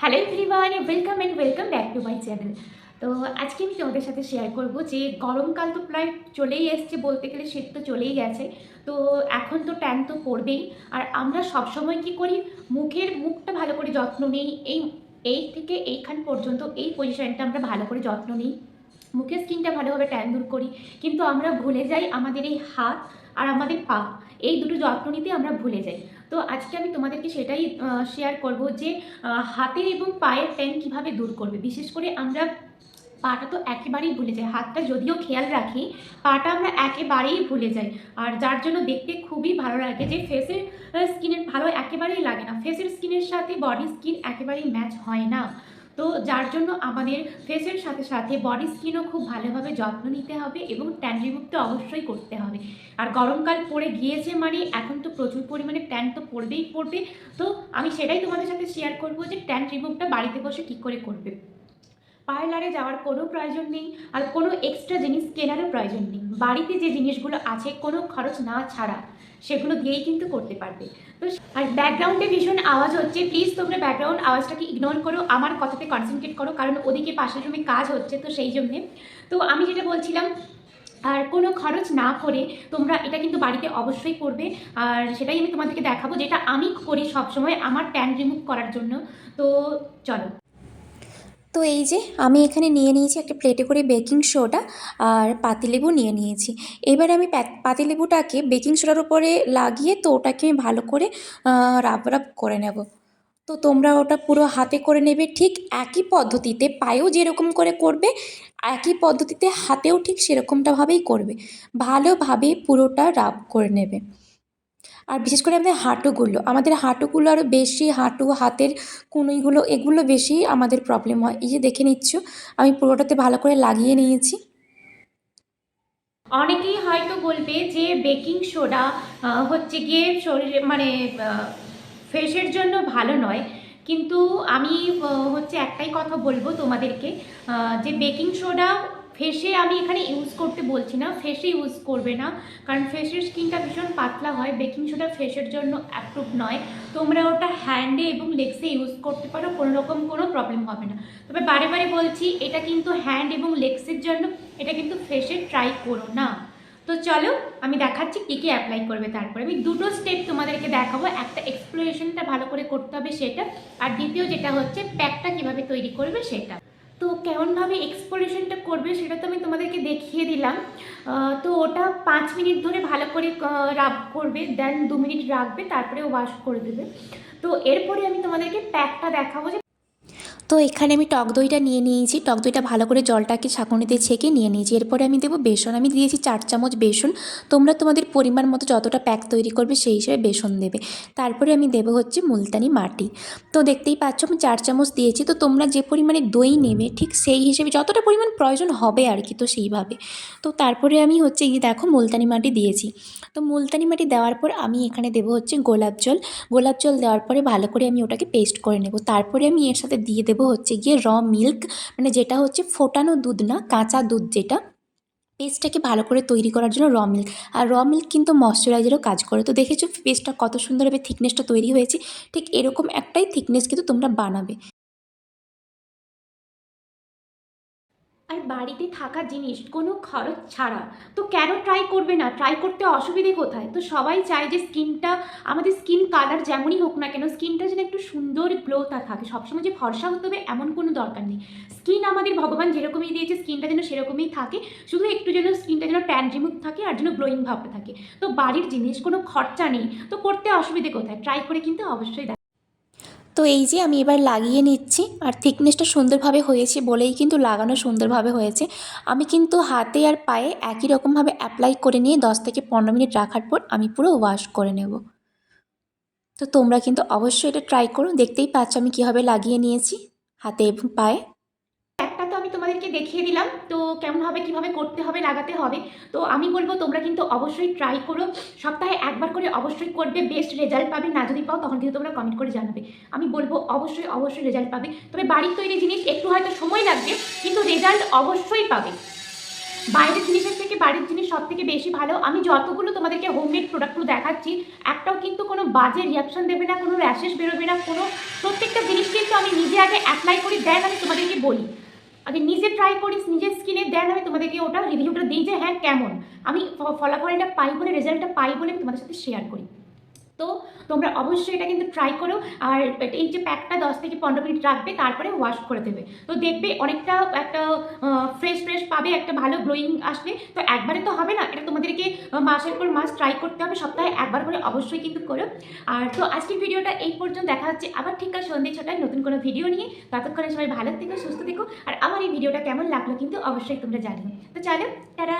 Hello everyone welcome and welcome back to my channel তো আজকে আমি তোমাদের সাথে শেয়ার করব যে গরমকাল তো প্রায় চলেই এসছে বলতে গেলে, শীত তো চলেই গেছে। তো এখন তো ট্যান তো পড়বেই। আর আমরা সবসময় কি করি? মুখের মুখটা ভালো করে যত্ন নিই। এই এই থেকে এইখান পর্যন্ত এই পজিশনটা আমরা ভালো করে যত্ন নিই। মুখের স্কিনটা ভালোভাবে ট্যান দূর করি। কিন্তু আমরা ভুলে যাই আমাদের এই হাত আর আমাদের পা। এই দুটো যত্ন নিতে আমরা ভুলে যাই। তো আজকে আমি তোমাদেরকে সেটাই শেয়ার করব যে হাতের এবং পায়ের ট্যান কীভাবে দূর করবে। বিশেষ করে আমরা পাটা তো একেবারেই ভুলে যায় হাতটা যদিও খেয়াল রাখি, পাটা আমরা একেবারেই ভুলে যাই। আর যার জন্য দেখতে খুবই ভালো লাগে যে ফেসের স্কিনের ভালো একেবারেই লাগে না। ফেসের স্কিনের সাথে বডি স্কিন একেবারেই ম্যাচ হয় না। তো যার জন্য আমাদের ফেসের সাথে সাথে বডি স্কিনও খুব ভালোভাবে যত্ন নিতে হবে এবং ট্যান রিমুভ তো অবশ্যই করতে হবে। আর গরমকাল পড়ে গিয়েছে মানে এখন তো প্রচুর পরিমাণে ট্যান তো পড়বেই পড়বে। তো আমি সেটাই তোমাদের সাথে শেয়ার করব যে ট্যান রিমুভটা বাড়িতে বসে কী করে করবে। পার্লারে যাওয়ার কোনো প্রয়োজন নেই আর কোনো এক্সট্রা জিনিস কেনারও প্রয়োজন নেই। বাড়িতে যে জিনিসগুলো আছে, কোনো খরচ না ছাড়া সেগুলো দিয়েই কিন্তু করতে পারবে। তো আর ব্যাকগ্রাউন্ডে ভীষণ আওয়াজ হচ্ছে। প্লিজ তোমরা ব্যাকগ্রাউন্ড আওয়াজটাকে ইগনোর করো, আমার কথাতে কনসেন্ট্রেট করো, কারণ ওদিকে পাশের রুমে কাজ হচ্ছে, তো সেই জন্যে। তো আমি যেটা বলছিলাম, আর কোনো খরচ না করে তোমরা এটা কিন্তু বাড়িতে অবশ্যই করবে। আর সেটাই আমি তোমাদেরকে দেখাবো, যেটা আমি করি সবসময়, আমার ট্যান রিমুভ করার জন্য। তো চলো। তো এই যে আমি এখানে নিয়ে নিয়েছি একটা প্লেটে করে বেকিং সোডা আর পাতিলেবু নিয়ে নিয়েছি। এবার আমি পাতিলেবুটাকে বেকিং সোডার উপরে লাগিয়ে তো ওটাকে আমি ভালো করে রাব রাব করে নেব। তো তোমরা ওটা পুরো হাতে করে নেবে ঠিক একই পদ্ধতিতে, পায়েও যেরকম করে করবে, একই পদ্ধতিতে হাতেও ঠিক সেরকমটাভাবেই করবে। ভালোভাবে পুরোটা রাব করে নেবে। আর বিশেষ করে আমাদের হাঁটুগুলো আমাদের হাঁটুগুলো আরও বেশি, হাঁটু, হাতের কুনুইগুলো, এগুলো বেশি আমাদের প্রবলেম হয়। এই যে দেখে নিচ্ছ, আমি পুরোটাতে ভালো করে লাগিয়ে নিয়েছি। অনেকেই হয়তো বলবে যে বেকিং সোডা হচ্ছে গিয়ে শরীরে মানে ফেসের জন্য ভালো নয়। কিন্তু আমি হচ্ছে একটাই কথা বলব তোমাদেরকে যে বেকিং সোডা ফেসে আমি এখানে ইউজ করতে বলছি না, ফেসে ইউজ করবে না। কারণ ফেসের স্কিনটা ভীষণ পাতলা হয় বেকিং সোডা ফেসের জন্য অ্যাপ্রুভ নয়। তোমরা ওটা হ্যান্ডে এবং লেগসে ইউজ করতে পারো, কোনো রকম কোনো প্রবলেম হবে না। তবে বারে বারে বলছি, এটা কিন্তু হ্যান্ড এবং লেগসের জন্য, এটা কিন্তু ফেসে ট্রাই করো না। তো চলো, আমি দেখাচ্ছি কী কী অ্যাপ্লাই করবে তারপরে। আমি দুটো স্টেপ তোমাদেরকে দেখাবো, একটা এক্সপ্লোরেশনটা ভালো করে করতে হবে সেটা, আর দ্বিতীয় যেটা হচ্ছে প্যাকটা কীভাবে তৈরি করবে সেটা। তো কেমনভাবে এক্সপ্লোরেশনটা করবে সেটা তো আমি তোমাদেরকে দেখিয়ে দিলাম। তো ওটা পাঁচ মিনিট ধরে ভালো করে রাব করবে দেন দু মিনিট রাখবে, তারপরে ওয়াশ করে দেবে। তো এরপরে আমি তোমাদেরকে প্যাকটা দেখাবো যে তো এখানে আমি টক দইটা নিয়ে নিয়েছি। টক দইটা ভালো করে জলটাকে ছাঁকুনিতে ছেঁকে নিয়ে নিয়েছি। এরপরে আমি দেবো বেসন। আমি দিয়েছি চার চামচ বেসন। তোমরা তোমাদের পরিমাণ মতো যতটা প্যাক তৈরি করবে সেই হিসেবে বেসন দেবে। তারপরে আমি দেবো হচ্ছে মুলতানি মাটি। তো দেখতেই পাচ্ছ আমি চার চামচ দিয়েছি। তো তোমরা যে পরিমাণে দই নেবে ঠিক সেই হিসেবে যতটা পরিমাণ প্রয়োজন হবে আর কি তো সেইভাবে। তো তারপরে আমি হচ্ছে এই দেখো মুলতানি মাটি দিয়েছি। তো মুলতানি মাটি দেওয়ার পর আমি এখানে দেবো হচ্ছে গোলাপ জল। গোলাপ জল দেওয়ার পরে ভালো করে আমি ওটাকে পেস্ট করে নেব। তারপরে আমি এর সাথে দিয়ে দেবো হচ্ছে গিয়ে র মিল্ক মানে যেটা হচ্ছে ফোটানো দুধ না, কাঁচা দুধ যেটা পেস্টটাকে ভালো করে তৈরি করার জন্য র মিল্ক আর র মিল্ক কিন্তু ময়শ্চারাইজারও কাজ করে। তো দেখেছ পেস্টটা কত সুন্দরভাবে থিকনেসটা তৈরি হয়েছে, ঠিক এরকম একটাই থিকনেস কিন্তু তোমরা বানাবে। আর বাড়িতে থাকা জিনিস, কোনো খরচ ছাড়া। তো কেন ট্রাই করবে না? ট্রাই করতে অসুবিধে কোথায়? তো সবাই চায় যে স্কিনটা আমাদের স্কিন কালার যেমনই হোক না কেন স্কিনটা যেন একটু সুন্দর গ্লোটা থাকে। সবসময় যে ফর্সা হতে হবে এমন কোনো দরকার নেই। স্কিন আমাদের ভগবান যেরকমই দিয়েছে স্কিনটা যেন সেরকমই থাকে। শুধু একটু যেন স্কিনটা যেন ট্যান রিমুভ থাকে আর যেন গ্লোয়িং ভাবটা থাকে। তো বাড়ির জিনিস, কোনো খরচা নেই। তো করতে অসুবিধে কোথায়? ট্রাই করে কিন্তু অবশ্যই তো এই যে আমি এবার লাগিয়ে নিচ্ছি, আর থিকনেসটা সুন্দরভাবে হয়েছে বলেই কিন্তু লাগানো সুন্দরভাবে হয়েছে। আমি কিন্তু হাতে আর পায়ে একই রকমভাবে অ্যাপ্লাই করে নিয়ে দশ থেকে পনেরো মিনিট রাখার পর আমি পুরো ওয়াশ করে নেব। তো তোমরা কিন্তু অবশ্যই এটা ট্রাই করো, দেখতেই পাচ্ছ আমি কীভাবে লাগিয়ে নিয়েছি, হাতে এবং পায়ে। তোমাদেরকে দেখিয়ে দিলাম। তো কেমন হবে, কীভাবে করতে হবে, লাগাতে হবে, তো আমি বলব তোমরা কিন্তু অবশ্যই ট্রাই করো। সপ্তাহে একবার করে অবশ্যই করবে বেস্ট রেজাল্ট পাবে। না যদি পাও, তখন কিন্তু তোমরা কমেন্ট করে জানাবে। আমি বলব অবশ্যই অবশ্যই রেজাল্ট পাবে। তবে বাড়ির তৈরি জিনিস, একটু হয়তো সময় লাগবে, কিন্তু রেজাল্ট অবশ্যই পাবে। বাইরের জিনিসের থেকে বাড়ির জিনিস সব থেকে বেশি ভালো। আমি যতগুলো তোমাদেরকে হোমমেড প্রোডাক্টগুলো দেখাচ্ছি, একটাও কিন্তু কোনো বাজে রিয়াকশন দেবে না, কোনো র্যাশেস বেরোবে না, কোনো প্রত্যেকটা জিনিস কিন্তু আমি নিজে আগে অ্যাপ্লাই করি দেন আমি তোমাদেরকে বলি। আগে নিজে ট্রাই করিস, নিজের স্কিনে দেন আমি তোমাদেরকে ওটা রিভিউটা দিই যে হ্যাঁ কেমন? আমি ফলাফলটা পাই বলে রেজাল্টটা পাই বলে আমি তোমাদের সাথে শেয়ার করি। তো তোমরা অবশ্যই এটা কিন্তু ট্রাই করো। আর এই যে প্যাকটা দশ থেকে পনেরো মিনিট রাখবে, তারপরে ওয়াশ করে দেবে। তো দেখবে অনেকটা একটা ফ্রেশ ফ্রেশ পাবে, একটা ভালো গ্লোয়িং আসবে। তো একবারে তো হবে না, এটা তোমাদেরকে মাসের পর মাস ট্রাই করতে হবে, সপ্তাহে একবার করে অবশ্যই কিন্তু করো। আর তো আজকের ভিডিওটা এই পর্যন্ত, দেখা হচ্ছে আবার ঠিক আছে সন্ধ্যে ছটায় নতুন কোনো ভিডিও নিয়ে। ততক্ষণে সবাই ভালো থেকো, সুস্থ থেকো। আর আমার এই ভিডিওটা কেমন লাগল কিন্তু অবশ্যই তোমরা জানিও। তো চলো তারা